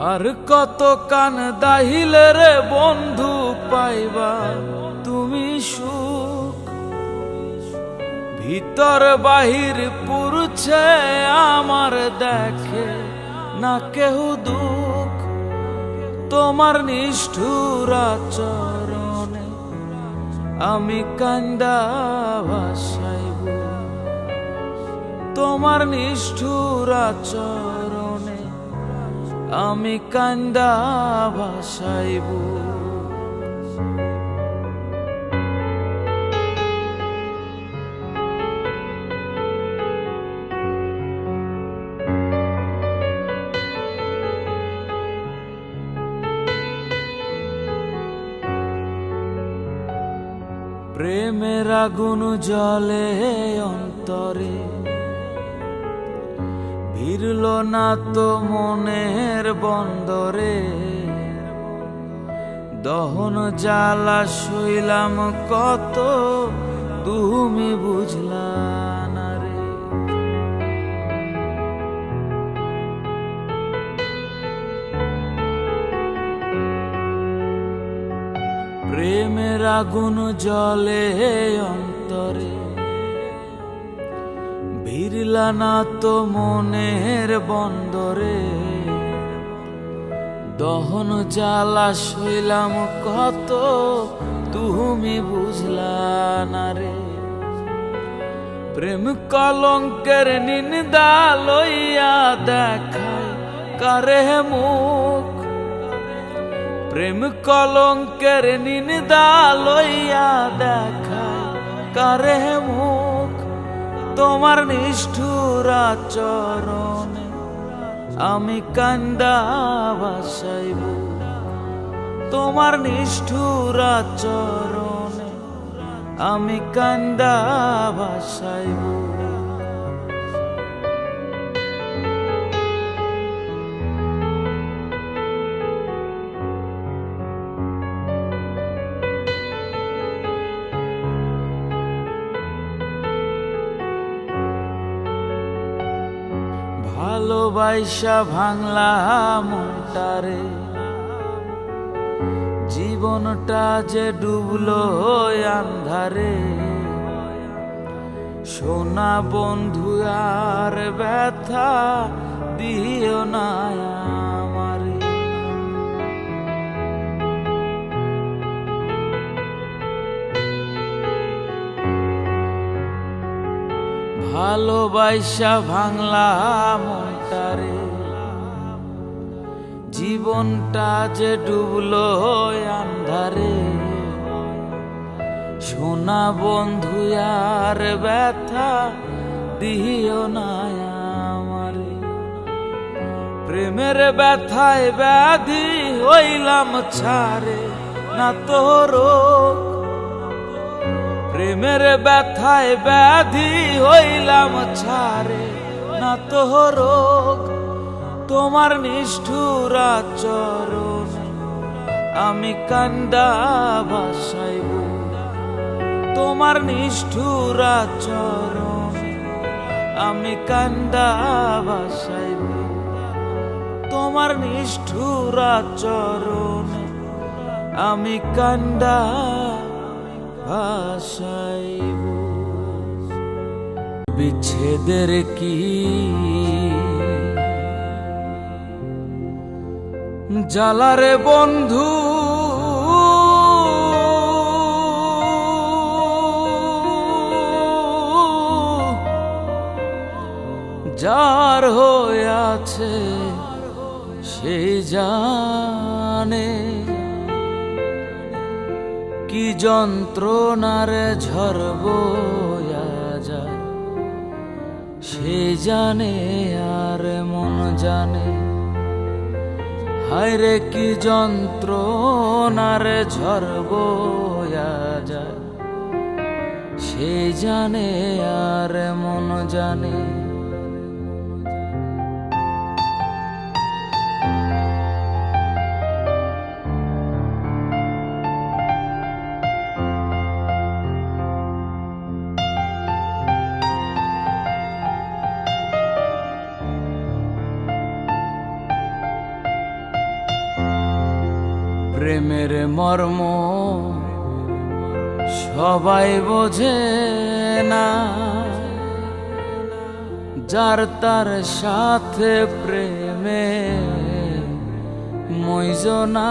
আর কত কান দাহিলে রে বন্ধু পাইবা? তুমি সুখ। ভিতর বাহির পুরছে আমার দেখে না কেহ দুঃখ। তোমার নিষ্ঠুর চরণে আমি কান্দা ভাসাইব। তোমার নিষ্ঠুর চরণে আমি কান্দা ভাসাইব প্রেমের আগুন জলে অন্তরে। ভিড়ল না তো মনের বন্দরে। দহন জ্বালা শুইলাম, কত তুমি বুঝলা না রে। প্রেমের আগুন জলে অন্তরে। ভিড়লা না তো মনের বন্দরে। দহন জ্বালা শইলাম কত, তুমি বুঝলা না রে। প্রেম কলঙ্কের নিন্দা লইয়া দেখায় কারে মুখ। প্রেম কলঙ্কের নিন্দা লইয়া দেখায় কারে মুখ। তোমার নিষ্ঠুর চরণে আমি কান্দা বাসাইব। তোমার নিষ্ঠুর চরণে আমি কান্দা ভাসাইব ভালোবাসা ভাঙলা মনটারে। জীবনটা যে ডুবলো আন্ধারে। সোনা বন্ধু আর ব্যথা দিও না ভালোবাসা ভাঙলা মনটারে। জীবনটা যে ডুবলো আন্ধারে সোনা বন্ধু, আর ব্যথা দিও না আমারে। প্রেমের ব্যথায় ব্যাধি হইলাম ছাড়ে, না তোর প্রেমের ব্যথায় ব্যাধি হইলাম ছাড়ে। না তো রোগ, তোমার নিষ্ঠুর চরণে আমি কান্দা ভাসাইব তোমার নিষ্ঠুর চরণে আমি কান্দা ভাসাইব তোমার নিষ্ঠুর চরণে আমি কান্দা ভাসাইব বিচ্ছেদের কি? জ্বালারে বন্ধু। যার হয়ে আছে সেই জানে। কি যন্ত্রণার ঝরব যায় সে জানে আর মন জানে। হায় রে, কি যন্ত্রণার ঝরব যায় সে জানে আর মন জানে। প্রেমের মর্ম সবাই বোঝে না। যার তার সাথে প্রেমে মইজনা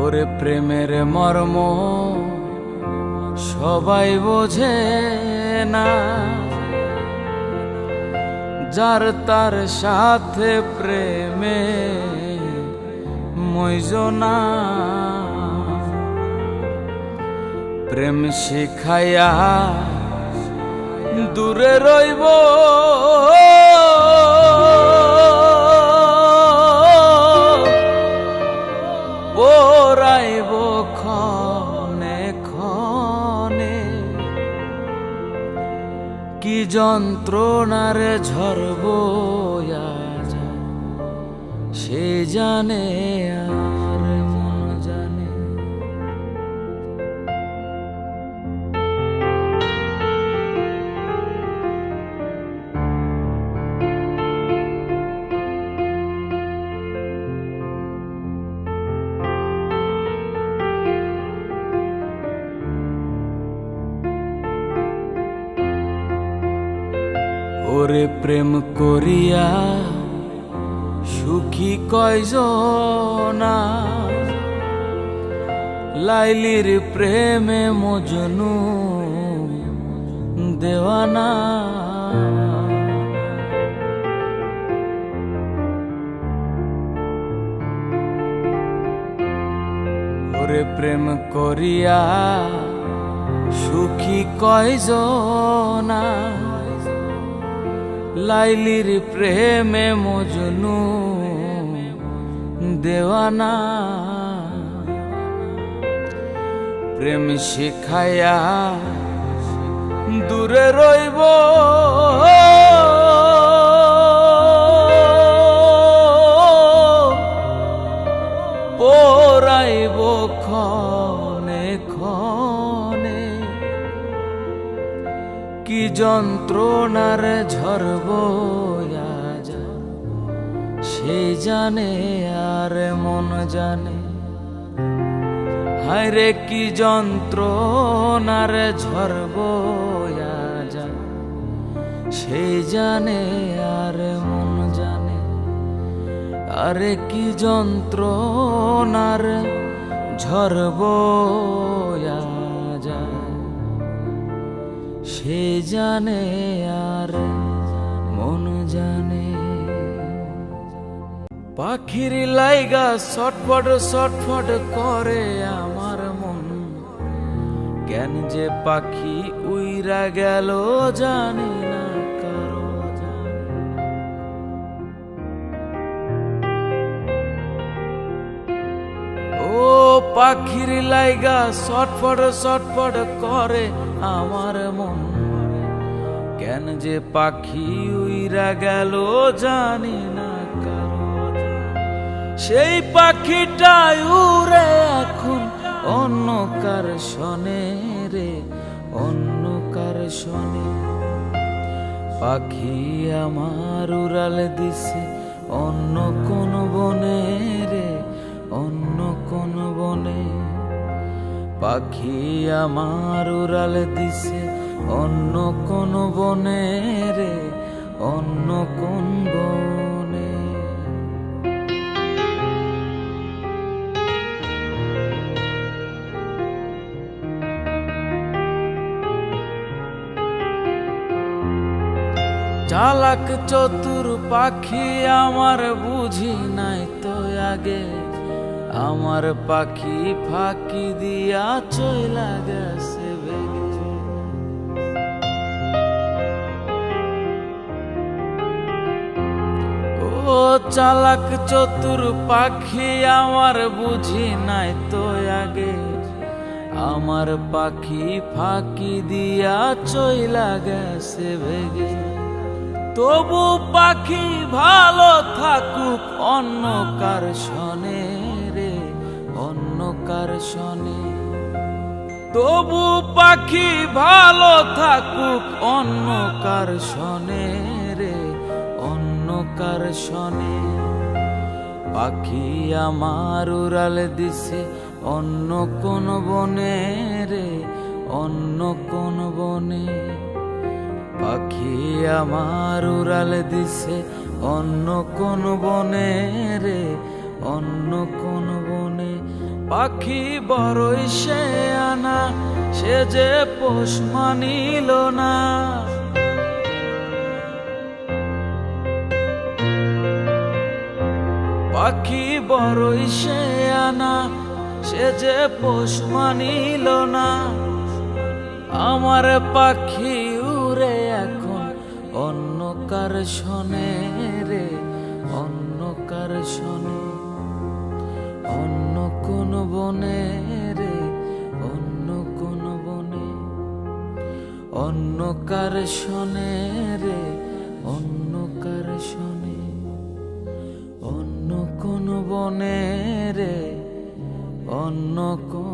ওরে প্রেমের মর্ম সবাই বোঝে না। যার তার সাথে প্রেমে মইজনা প্রেম শিখাইয়া দূরে রইব। কি যন্ত্রণারে ঝরব সে জানে আর ওরে প্রেম করিয়া সুখী কয়জনা? লাইলির প্রেমে মজনু দেওয়ানা। ওরে প্রেম করিয়া সুখী কয়জনা? লাইলির প্রেমে মজনু দেওয়ানা। প্রেম শিখায়া দূরে রইব। যন্ত্রণার ঝরব সে জানে আর মন জানে। হায়রে কি যন্ত্রণার ঝরব সে জানে আর মন জানে। আরে, কি যন্ত্রণার ঝরব সে জানে আর মন জানে? পাখির লাইগা ছটফট ছটফট করে আমার মন। কেন যে পাখি উইরা গেল জানি না কারও। ও পাখির লাইগা ছটফট ছটফট করে আমার মন। কেন যে পাখি উইরা গেল জানি না কারও সেই পাখিটা উড়ে এখন অন্য কার শনে রে, অন্য কার শনে। পাখি আমার উড়াল দিছে অন্য কোন বনে রে, অন্য কোন বনে। পাখি আমার উড়াল দিছে অন্য কোন বনে রে, অন্য কোন বনে। চালাক চতুর পাখি আমার বুঝি নাই তো আগে। আমার পাখি ফাঁকি দিয়া চইলা গেছে। চালাক চতুর পাখি আমার বুঝি নাই তো আগে। আমার পাখি ফাঁকি দিয়া চইলা গেছে ভেগে। তবু পাখি ভালো থাকুক অন্য কার শনে রে, অন্য কার শনে। তবু পাখি ভালো থাকুক অন্য কার শনে। শনে পাখি আমার উড়াল দিছে, অন্য কোন বনে রে, অন্য কোন বনে। পাখি আমার উড়াল দিছে, অন্য কোন বনে রে, অন্য কোন বনে। পাখি বড়ই সে আনা, সে যে পোষ মানিল না। পাখি বড়ই সে আনা, সে যে পোষ মানিল না। আমার পাখি উড়ে এখন অন্য কার শনে রে অন্য কার শনে। অন্য কোন বনে রে, অন্য কোন বনে। অন্য কার শনে রে অন্য কার শনে। বনে রে অন্য কোন